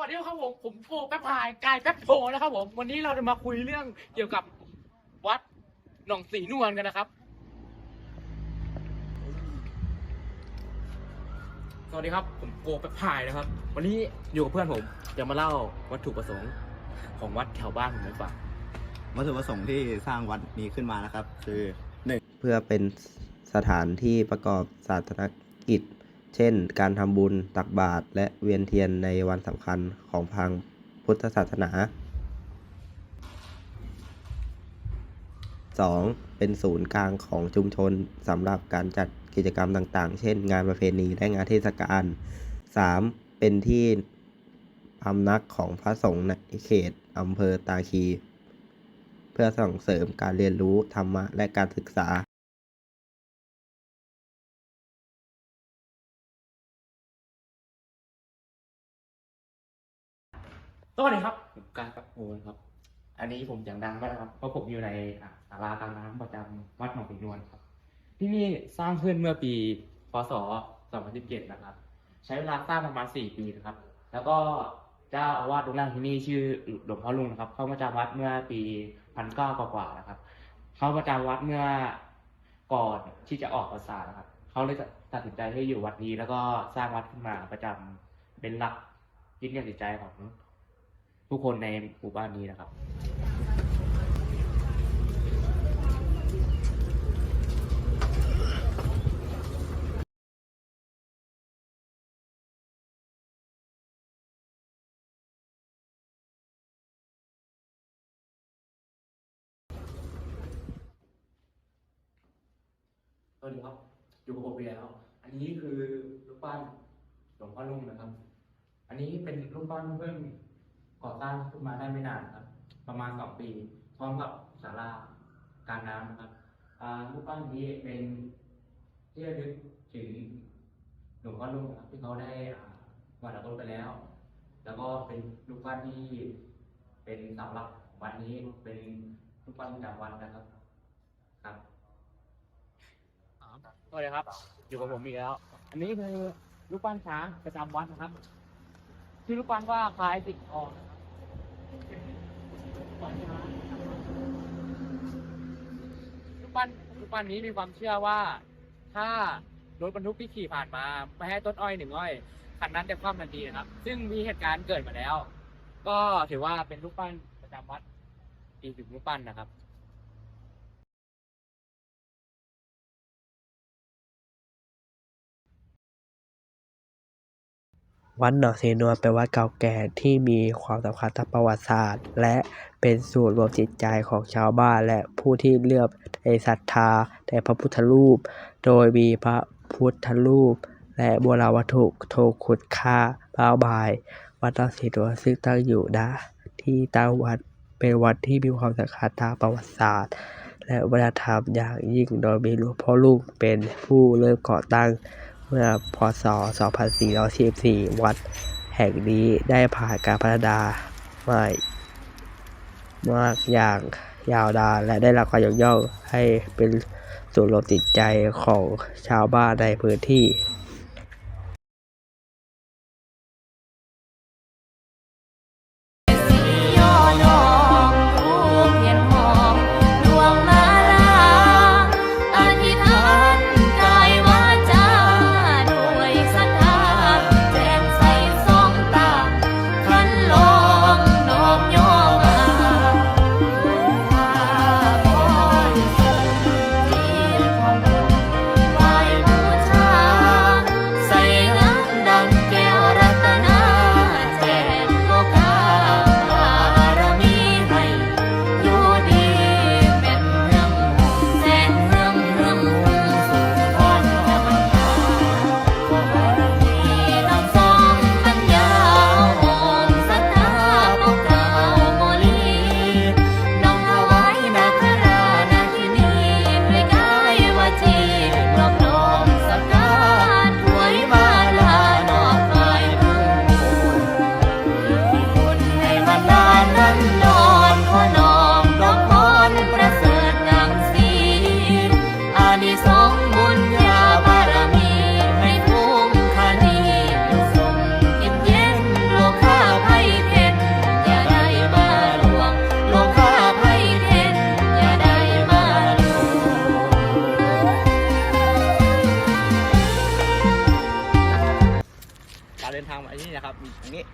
วัสดีครับผมผมโฟแป๊บพายกายแป๊บโฟนะครับผมวันนี้เราจะมาคุยเรื่องเกี่ยวกับวัดหนองสีนวลกันนะครับ สวัสดีครับผมโกแป๊บพายนะครับ วันนี้อยู่กับเพื่อนผมจะมาเล่าวัตถุประสงค์ของวัดแถวบ้านผมให้ฟังวัตถุประสงค์ที่สร้างวัดนี้ขึ้นมานะครับ คือหนึ่งเพื่อเป็นสถานที่ประกอบศาสนกิจ เช่น การทำบุญตักบาตรและเวียนเทียนในวันสำคัญของทางพุทธศาสนา 2. เป็นศูนย์กลางของชุมชนสำหรับการจัดกิจกรรมต่างๆ เช่น งานประเพณีและงานเทศกาล 3. เป็นที่พำนักของพระสงฆ์ในเขตอำเภอตาคี เพื่อส่งเสริมการเรียนรู้ธรรมะและการศึกษา สวัสดีครับผมกายแป๊บโฟนครับ อันนี้ผมอย่างดังมากครับเพราะผมอยู่ในศาลากลางน้ำประจำวัดหนองสีนวลครับ ที่นี่สร้างขึ้นเมื่อปีพศ 2017 นะครับ ใช้เวลาสร้างประมาณ 4 ปีนะครับ แล้วก็เจ้าอาวาสรูปแรกที่นี่ชื่อหลวงพ่อลุงนะครับ เข้ามาจำวัดเมื่อปีพันเก้ากว่าๆนะครับ เข้ามาจำวัดเมื่อก่อนที่จะออกพรรษานะครับ เขาเลยตัดสินใจให้อยู่วัดนี้ แล้วก็สร้างวัดขึ้นมาประจำเป็นหลักยึดเหนี่ยวจิตใจของ ทุกคนในหมู่บ้านนี้นะครับสวัสดีครับอยู่กับผมอีกแล้วอันนี้คือรูปปั้นหลวงพ่อลุงนะครับ อันนี้เป็นรูปปั้นเพิ่ง ก่อสร้างขึ้นมาได้ไม่นานครับ ประมาณสองปี พร้อมกับศาลาการน้ำนะครับรูปปั้นนี้เป็นที่ระลึกถึงหลวงพ่อลุงนะครับที่เขาได้วาดรถไปแล้ว แล้วก็เป็นรูปปั้นที่เป็นเสาหลักวัดนี้เป็นรูปปั้นประจำวัดนะครับ ครับสวัสดีครับ อยู่กับผมอีกแล้ว อันนี้คือรูปปั้นช้างประจำวัดนะครับชื่อรูปปั้นว่าคล้ายสิงห์ทองน รูปปั้นรูปปั้นนี้มีความเชื่อว่า ถ้ารถบรรทุกที่ขี่ผ่านมาไม่ให้ต้นอ้อยหนึ่งอ้อยคันนั้นจะคว่ำทันทีนะครับ ซึ่งมีเหตุการณ์เกิดมาแล้ว ก็ถือว่าเป็นรูปปั้นประจำวัดอีกหนึ่งรูปปั้นนะครับ วัดหนองสีนวลเป็นวัดเก่าแก่ที่มีความสำคัญทางประวัติศาสตร์ และเป็นศูนย์รวมจิตใจของชาวบ้านและผู้ที่เลื่อมในศรัทธาในพระพุทธรูป โดยมีพระพุทธรูป และโบราณวัตถุทรงคุณค่ามากมาย วัดหนองสีนวลซึ่งตั้งอยู่ณที่ตั้งวัดเป็นวัดที่มีความสำคัญทางประวัติศาสตร์ และวัฒนธรรมอย่างยิ่งโดยมีหลวงพ่อลุงเป็นผู้เริ่มก่อตั้ง เมื่อพศ 2444 วัดแห่งนี้ได้ผ่านการพัฒนามามากอย่างยาวนานและได้รับความยกย่องให้เป็นศูนย์รวมจิตใจของชาวบ้านในพื้นที่ ทางไอ้นี่นะครับมีอย่างนี้